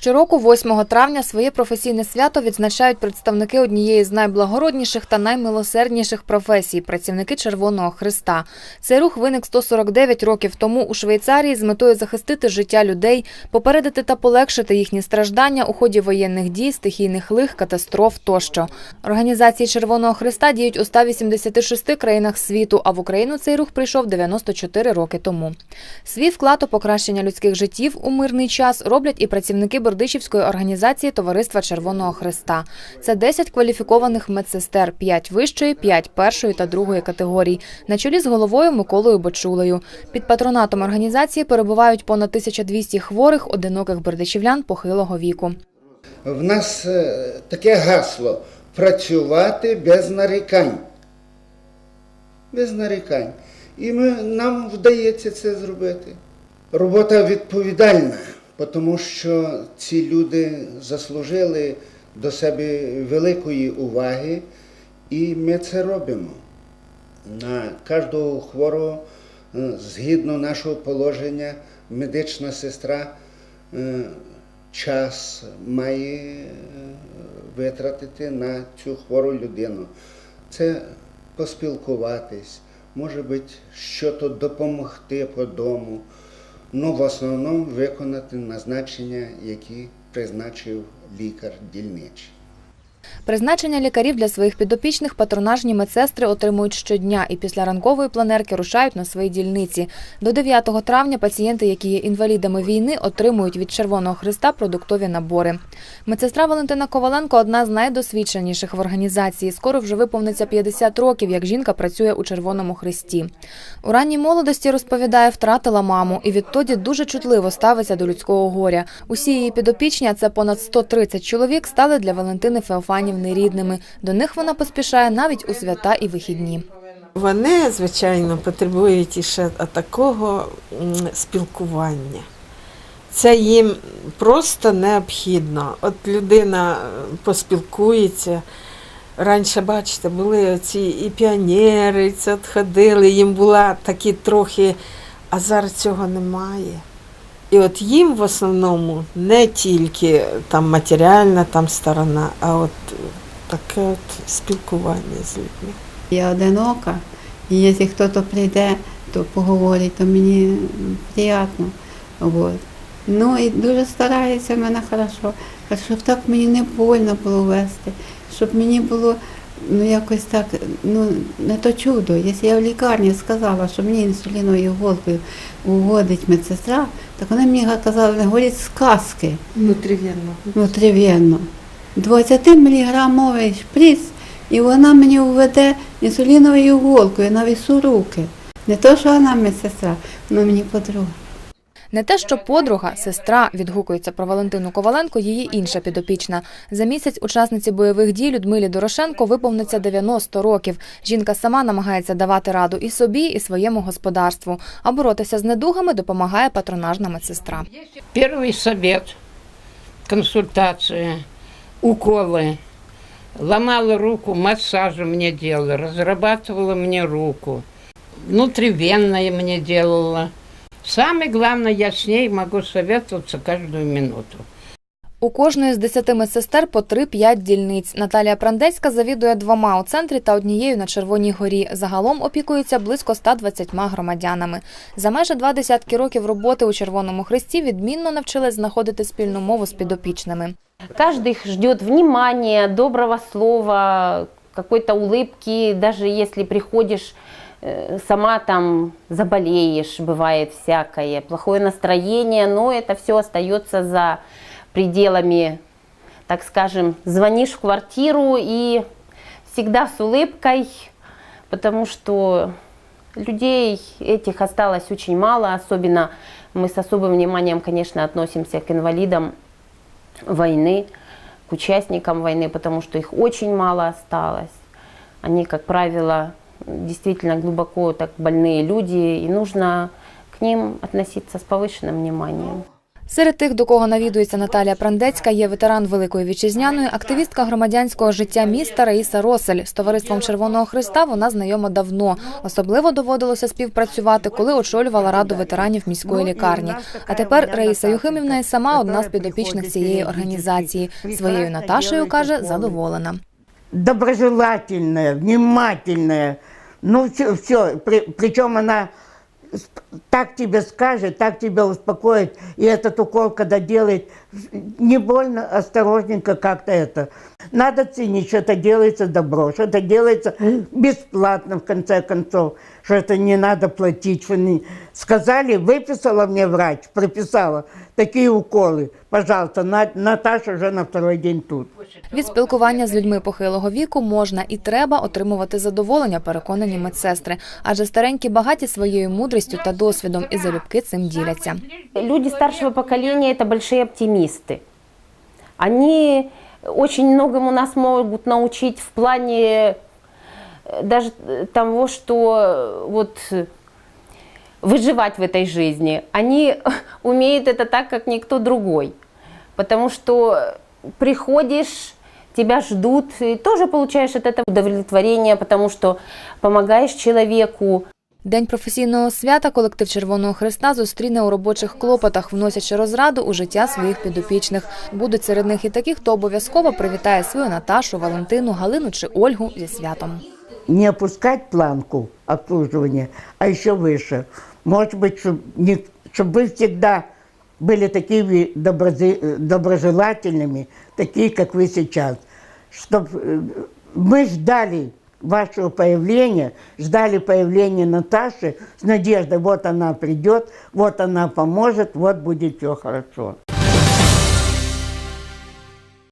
Щороку, 8 травня, своє професійне свято відзначають представники однієї з найблагородніших та наймилосердніших професій працівники Червоного Христа. Цей рух виник 149 років тому у Швейцарії з метою захистити життя людей, попередити та полегшити їхні страждання у ході воєнних дій, стихійних лих, катастроф тощо. Організації Червоного Христа діють у 186 країнах світу, а в Україну цей рух прийшов 94 роки тому. Свій вклад у покращення людських життів у мирний час роблять і працівники Бердичівської організації Товариства Червоного Христа. Це 10 кваліфікованих медсестер, 5 вищої, 5 першої та другої категорій, на чолі з головою Миколою Бочулею. Під патронатом організації перебувають понад 1200 хворих, одиноких бердичівлян похилого віку. В нас е, таке гасло працювати без нарікань. Без нарікань. І ми, нам вдається це зробити. Робота відповідальна, тому що ці люди заслужили до себе великої уваги, і ми це робимо. На кожного хворого, е, згідно нашого положення, медична сестра е, час має е, витратити на цю хвору людину. Це поспілкуватись, може бути, щось допомогти по дому, ну в основному виконати назначення, які призначив лікар дільничий. Призначення лікарів для своїх підопічних патронажні медсестри отримують щодня і після ранкової планерки рушають на свої дільниці. До 9 травня пацієнти, які є інвалідами війни, отримують від Червоного Христа продуктові набори. Медсестра Валентина Коваленко одна з найдосвідченіших в організації. Скоро вже виповниться 50 років, як жінка працює у Червоному Христі. У ранній молодості розповідає, втратила маму і відтоді дуже чутливо ставиться до людського горя. Усі її підопічні, а це понад 130 чоловік, стали для Валентини Феофанівни рідними. До них вона поспішає навіть у свята і вихідні. Вони, звичайно, потребують іще такого спілкування. Це їм просто необхідно. От людина е, поспілкується. Раніше, бачите, були ці і піонери, це ходили, їм була такі трохи, а зараз цього немає. І от їм в основному не тільки там матеріальна там сторона, а от таке от спілкування з людьми. Я одинока, і якщо хтось прийде, то поговорить, то мені приємно. Вот. Ну і дуже старається в мене хорошо, щоб так мені не больно було вести, щоб мені було ну якось так, ну не то чудо. Якщо я в лікарні сказала, що мені інсуліновою іголкою угодить медсестра, так вони мені казали, не говорять сказки Внутрівенно. внутрівенно. 20 міліграмовий шприц, і вона мені введе інсуліновою іголкою на вісу руки. Не то, що вона медсестра, вона мені подруга. Не те, що подруга, сестра відгукується про Валентину Коваленко, її інша підопічна. За місяць учасниці бойових дій Людмилі Дорошенко виповниться 90 років. Жінка сама намагається давати раду і собі, і своєму господарству. А боротися з недугами допомагає патронажна медсестра. Первый совет, консультация, уколы. Ломала руку, массажи мне делала, разрабатывала мне руку. Внутривенное мне делала. Самое главное, я с ней могу советоваться каждую минуту. У кожної з десяти медсестер по 3-5 дільниць. Наталія Прандецька завідує двома у центрі та однією на Червоній горі. Загалом опікується близько 120 громадянами. За майже два десятки років роботи у Червоному Хресті відмінно навчились знаходити спільну мову з підопічними. Каждый их ждет внимания, доброго слова, какой-то улыбки, даже если приходишь э, Сама там заболеешь, бывает всякое, плохое настроение, но это все остается за пределами, так скажем, звонишь в квартиру и всегда с улыбкой, потому что людей этих осталось очень мало, особенно мы с особым вниманием, конечно, относимся к инвалидам войны, к участникам войны, потому что их очень мало осталось. Они, как правило, действительно глубоко так больные люди, и нужно к ним относиться с повышенным вниманием. Серед тих, до кого навідується Наталія Прандецька, є ветеран Великої Вітчизняної, активістка громадянського життя міста Раїса Росель. З товариством Червоного Христа вона знайома давно. Особливо доводилося співпрацювати, коли очолювала раду ветеранів міської лікарні. А тепер Раїса Юхимівна і сама одна з підопічних цієї організації. Своєю Наташею каже, задоволена. доброжелательная, внимательная. Ну, все, все. При, причем она так тебе скажет, так тебя успокоит. И этот укол, когда делает, не больно, осторожненько как-то это. Надо ценить, что это делается добро, что это делается бесплатно, в конце концов, что это не надо платить. Что не... Сказали, выписала мне врач, прописала такие уколы. Пожалуйста, На- Наташа уже на второй день тут. Від спілкування з людьми похилого віку можна і треба отримувати задоволення, переконані медсестри. Адже старенькі багаті своєю мудрістю та досвідом і залюбки цим діляться. Люди старшего поколения – это большие Оптимисты. Они очень многому нас могут научить в плане э, даже э, того, что э, вот выживать в этой жизни. Они умеют это так, как никто другой. Потому что приходишь, тебя ждут, и тоже получаешь от этого удовлетворение, потому что помогаешь человеку, День професійного свята колектив Червоного Христа зустріне у робочих клопотах, вносячи розраду у життя своїх підопічних. Будуть серед них і такі, хто обов'язково привітає свою Наташу, Валентину, Галину чи Ольгу зі святом. не опускать планку обслуживания, а еще выше. Может быть, чтобы вы всегда были такими добрози- доброжелательными, такие, как вы сейчас. Чтобы мы ждали вашего появления, ждали появления Наташи с надеждой, вот она придет, вот она поможет, вот будет все хорошо.